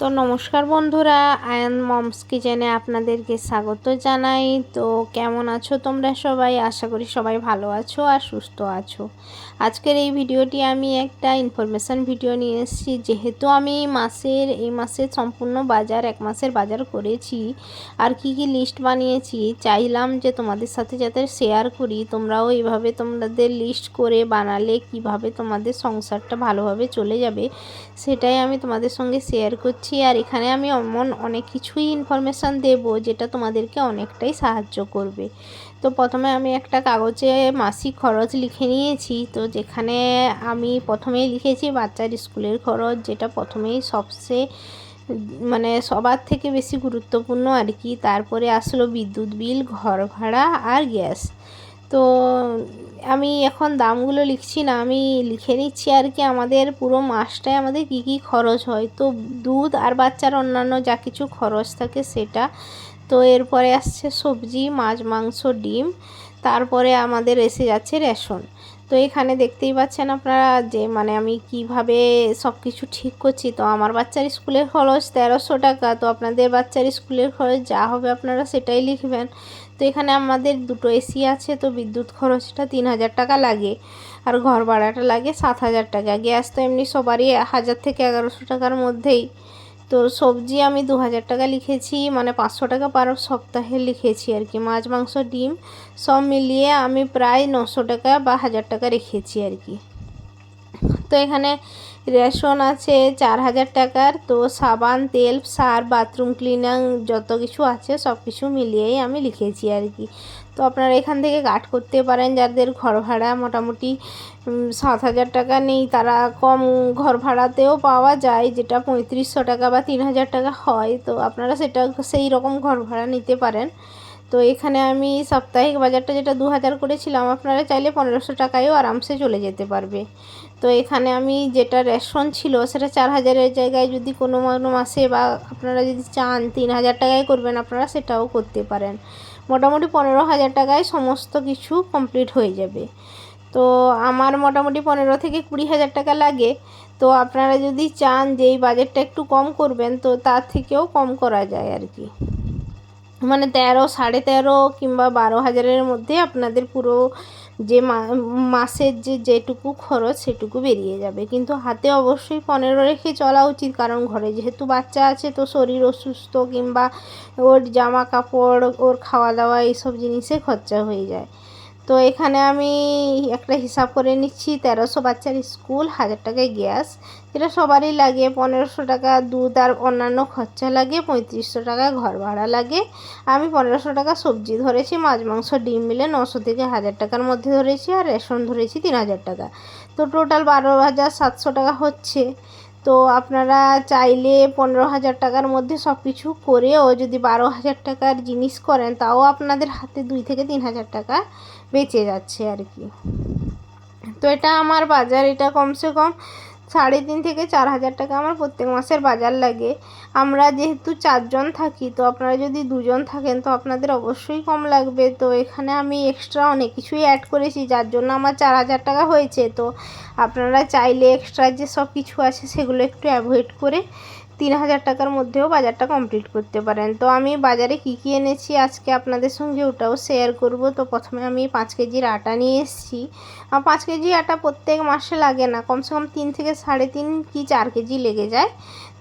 তো নমস্কার বন্ধুরা আয়ন মমস কিচেনে আপনাদেরকে স্বাগত জানাই। তো কেমন আছো তোমরা সবাই? আশা করি সবাই ভালো আছো আর সুস্থ আছো। আজকের এই ভিডিওটি আমি একটা ইনফরমেশান ভিডিও নিয়ে এসেছি। যেহেতু আমি মাসের, এই মাসের সম্পূর্ণ বাজার, এক মাসের বাজার করেছি আর কি কি লিস্ট বানিয়েছি, চাইলাম যে তোমাদের সাথে যাতে শেয়ার করি। তোমরাও এইভাবে তোমাদের লিস্ট করে বানালে কীভাবে তোমাদের সংসারটা ভালোভাবে চলে যাবে, সেটাই আমি তোমাদের সঙ্গে শেয়ার করছি। করছি আর এখানে আমি এমন অনেক কিছুই ইনফরমেশান দেব যেটা তোমাদেরকে অনেকটাই সাহায্য করবে। তো প্রথমে আমি একটা কাগজে মাসিক খরচ লিখে নিয়েছি। তো যেখানে আমি প্রথমেই লিখেছি বাচ্চার স্কুলের খরচ, যেটা প্রথমেই সবচেয়ে মানে সবার থেকে বেশি গুরুত্বপূর্ণ আর কি। তারপরে আসলো বিদ্যুৎ বিল, ঘর ভাড়া আর গ্যাস। তো আমি এখন দামগুলো লিখছি না, আমি লিখে নিচ্ছি আর কি আমাদের পুরো মাসটায় আমাদের কী কী খরচ হয়। তো দুধ আর বাচ্চার অন্যান্য যা কিছু খরচ থাকে সেটা। তো এরপরে আসছে সবজি, মাছ, মাংস, ডিম। তারপরে আমাদের এসে যাচ্ছে রেশন। তো এখানে দেখতেই পাচ্ছেন আপনারা যে মানে আমি কীভাবে সব কিছু ঠিক করছি। তো আমার বাচ্চার স্কুলের খরচ তেরোশো টাকা। তো আপনাদের বাচ্চার স্কুলের খরচ যা হবে আপনারা সেটাই লিখবেন। তো এখানে আমাদের দুটো এসি আছে, তো বিদ্যুৎ খরচটা তিন হাজার টাকা লাগে। আর ঘর ভাড়াটা লাগে সাত হাজার টাকা। গ্যাস তো এমনি সবারই হাজার থেকে এগারোশো টাকার মধ্যেই। তো সবজি আমি দু হাজার টাকা লিখেছি মানে পাঁচশো টাকা পার সপ্তাহে লিখেছি আর কি। মাছ, মাংস, ডিম সব মিলিয়ে আমি প্রায় নশো টাকা বা হাজার টাকা রেখেছি আর কি। তো এখানে রেশন আছে চার হাজার টাকার, তো সাবান, তেল, সার, বাথরুম ক্লিনার যত কিছু আছে সব কিছু মিলিয়েই আমি লিখেছি আর কি। তো আপনারা এখান থেকে কাট করতে পারেন, যাদের ঘর ভাড়া মোটামুটি সাত হাজার টাকা নেই, তারা কম ঘর ভাড়াতেও পাওয়া যায়, যেটা পঁয়ত্রিশশো টাকা বা তিন হাজার টাকা হয়, তো আপনারা সেটা সেই রকম ঘর ভাড়া নিতে পারেন। তো এখানে আমি সাপ্তাহিক বাজারটা যেটা দু হাজার করেছিলাম, আপনারা চাইলে পনেরোশো টাকায়ও আরামসে চলে যেতে পারবে। তো এখানে আমি যেটা রেশন ছিল, সেটা চার হাজারের জায়গায় যদি কোনো মাসে বা আপনারা যদি চান, তিন হাজার টাকায় করবেন, আপনারা সেটাও করতে পারেন। মোটামুটি পনেরো হাজার টাকায় সমস্ত কিছু কমপ্লিট হয়ে যাবে। তো আমার মোটামুটি পনেরো থেকে কুড়ি হাজার টাকা লাগে। তো আপনারা যদি চান যে এই বাজেটটা একটু কম করবেন, তো তার থেকেও কম করা যায় আর কি। মানে তেরো, সাড়ে তেরো কিংবা বারো হাজারের মধ্যে আপনাদের পুরো যে মাসের যে যেটুকু খরচ সেটুকু বেরিয়ে যাবে। কিন্তু হাতে অবশ্যই পনেরো রেখে চলা উচিত, কারণ ঘরে যেহেতু বাচ্চা আছে তো শরীর অসুস্থ কিংবা ওর জামা কাপড় ওর খাওয়া দাওয়া এইসব জিনিসে খরচা হয়ে যায়। তো এখানে আমি একটা হিসাব করে নিচ্ছি, তেরোশো বাচ্চার স্কুল, হাজার টাকায় গ্যাস। যেটা সবারই লাগে, পনেরোশো টাকা দুধ আর অন্যান্য খরচা লাগে, পঁয়ত্রিশশো টাকা ঘর ভাড়া লাগে। আমি পনেরোশো টাকা সবজি ধরেছি, মাছ, মাংস, ডিম মিলে নশো থেকে হাজার টাকার মধ্যে ধরেছি আর রেশন ধরেছি তিন হাজার টাকা। তো টোটাল বারো হাজার সাতশো টাকা হচ্ছে। তো আপনারা চাইলে পনেরো হাজার টাকার মধ্যে সব কিছু করেও যদি বারো হাজার টাকার জিনিস করেন, তাও আপনাদের হাতে দুই থেকে তিন হাজার টাকা বেঁচে যাচ্ছে আর কি। তো এটা আমার বাজার, এটা কমসে কম সাড়ে তিন থেকে চার হাজার টাকা আমার প্রত্যেক মাসের বাজার লাগে। আমরা যেহেতু চারজন থাকি, তো আপনারা যদি দুজন থাকেন, তো আপনাদের অবশ্যই কম লাগবে। তো এখানে আমি এক্সট্রা অনেক কিছুই অ্যাড করেছি, যার জন্য আমার চার হাজার টাকা হয়েছে। তো আপনারা চাইলে এক্সট্রা যে সব কিছু আছে, সেগুলো একটু অ্যাভয়েড করে তিন হাজার টাকার মধ্যেও বাজারটা কমপ্লিট করতে পারেন। তো আমি বাজারে কী কী এনেছি আজকে আপনাদের সঙ্গে ওটাও শেয়ার করব। তো প্রথমে আমি পাঁচ কেজির আটা নিয়ে এসেছি। পাঁচ কেজি আটা প্রত্যেক মাসে লাগে না। কমসে কম তিন থেকে সাড়ে তিন কি চার কেজি লেগে যায়।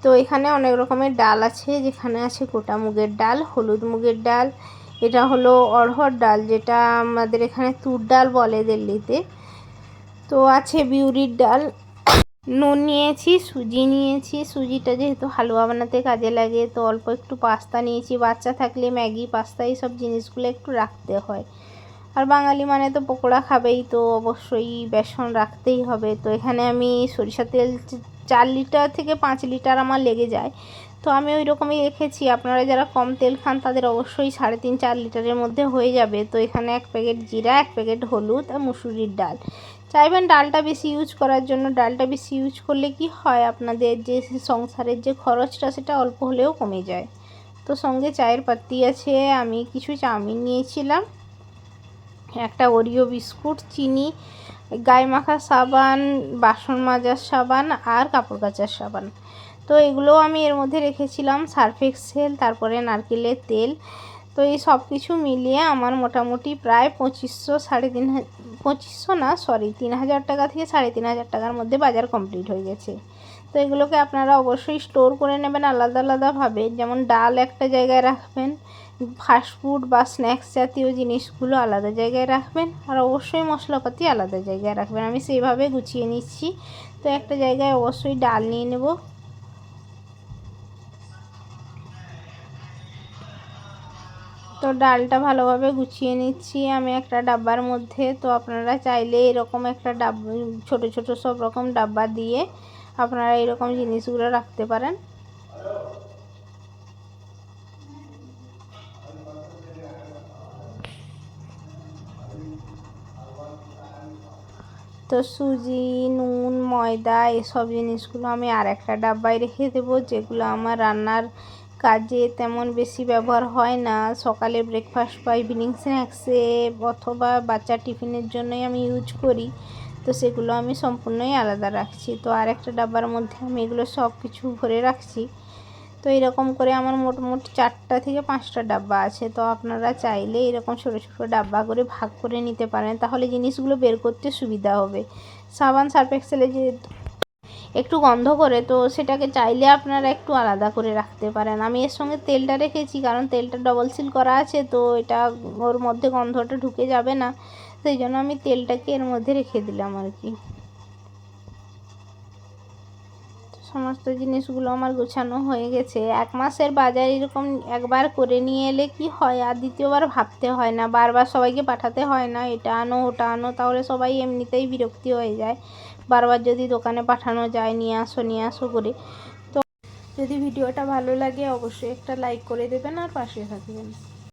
তো এখানে অনেক রকমের ডাল আছে, যেখানে আছে গোটা মুগের ডাল, হলুদ মুগের ডাল, এটা হলো অড়হর ডাল, যেটা আমাদের এখানে তুর ডাল বলে দিল্লিতে। তো আছে বিউরির ডাল নুন নিয়েছি, সুজি নিয়েছি। সুজিটা যেহেতু হালুয়া বানাতে কাজে লাগে, তো অল্প একটু পাস্তা নিয়েছি। বাচ্চা থাকলে ম্যাগি, পাস্তা এই সব জিনিসগুলো একটু রাখতে হয়। আর বাঙালি মানে তো পকোড়া খাবেই, তো অবশ্যই বেসন রাখতেই হবে। তো এখানে আমি সরিষা তেল চার লিটার থেকে পাঁচ লিটার আমার লেগে যায়। তো আমি ওই রকমই রেখেছি। আপনারা যারা কম তেল খান, তাদের অবশ্যই সাড়ে তিন, চার লিটারের মধ্যে হয়ে যাবে। তো এখানে এক প্যাকেট জিরা, এক প্যাকেট হলুদ আর মুসুরির ডাল। চাইবেন ডালটা বেশি ইউজ করার জন্য। ডালটা বেশি ইউজ করলে কি হয়? আপনাদের যে সংসারের যে খরচটা, সেটা অল্প হলেও কমে যায়। তো সঙ্গে চায়ের পাত্তি আছে, আমি কিছু চাউমিন নিয়েছিলাম। একটা ওরিও বিস্কুট, চিনি গায়ে মাখা সাবান, বাসন মাজার সাবান আর কাপড় কাচার সাবান। তো এগুলোও আমি এর মধ্যে রেখেছিলাম। সার্ফ এক্সেল, তারপরে নারকেলের তেল তো এই সব কিছু মিলিয়ে আমার মোটামুটি প্রায় পঁচিশশো সাড়ে তিন পঁচিশশো না সরি তিন হাজার টাকা থেকে সাড়ে তিন হাজার টাকার মধ্যে বাজার কমপ্লিট হয়ে গেছে। তো এগুলোকে আপনারা অবশ্যই স্টোর করে নেবেন আলাদা আলাদাভাবে যেমন ডাল একটা জায়গায় রাখবেন ফাস্টফুড বা স্ন্যাক্স জাতীয় জিনিসগুলো আলাদা জায়গায় রাখবেন, আর অবশ্যই মশলাপাতি আলাদা জায়গায় রাখবেন। আমি সেইভাবে গুছিয়ে নিচ্ছি। তো একটা জায়গায় অবশ্যই ডাল নিয়ে নেব। তো ডালটা ভালোভাবে গুছিয়ে নিচ্ছি আমি একটা ডাব্বার মধ্যে। তো আপনারা চাইলে এরকম একটা ডাব, ছোট ছোট সব রকম ডাব্বা দিয়ে আপনারা এরকম জিনিসগুলো রাখতে পারেন। তো সুজি, নুন, ময়দা, এসব জিনিসগুলো আমি আর একটা ডাব্বায় রেখে দেবো, যেগুলো আমার রান্নার কাজে তেমন বেশি ব্যবহার হয় না। সকালে ব্রেকফাস্ট বা ইভিনিং স্ন্যাক্সে অথবা বাচ্চা টিফিনের জন্যই আমি ইউজ করি। তো সেগুলো আমি সম্পূর্ণই আলাদা রাখছি। তো আর একটা ডাব্বার মধ্যে আমি এগুলো সব কিছু ভরে রাখছি। তো এরকম করে আমার মোটামুট চারটা থেকে পাঁচটা ডাব্বা আছে। তো আপনারা চাইলে এরকম ছোটো ছোটো ডাব্বা করে ভাগ করে নিতে পারেন। তাহলে জিনিসগুলো বের করতে সুবিধা হবে। সাবান সার্ফ এক্সেলে যে একটু গন্ধ করে, তো সেটাকে চাইলে আপনারা একটু আলাদা করে রাখতে পারেন। আমি এর সঙ্গে তেলটা রেখেছি, কারণ তেলটা ডবল সিল করা আছে, তো এটা ওর মধ্যে গন্ধটা ঢুকে যাবে না। সেই জন্য আমি তেলটাকে এর মধ্যে রেখে দিলাম আর কি। সমস্ত জিনিসগুলো আমার গোছানো হয়ে গেছে। এক মাসের বাজার এরকম একবার করে নিয়ে এলে কি হয়? আর দ্বিতীয়বার ভাবতে হয় না। বারবার সবাইকে পাঠাতে হয় না, এটা আনো, ওটা আনো, তাহলে সবাই এমনিতেই বিরক্তি হয়ে যায়। বারবার যদি দোকানে পাঠানো যায়, নিয়ে আসো নিয়ে আসো করে। তো যদি ভিডিওটা ভালো লাগে, অবশ্যই একটা লাইক করে দেবেন আর পাশে থাকবেন।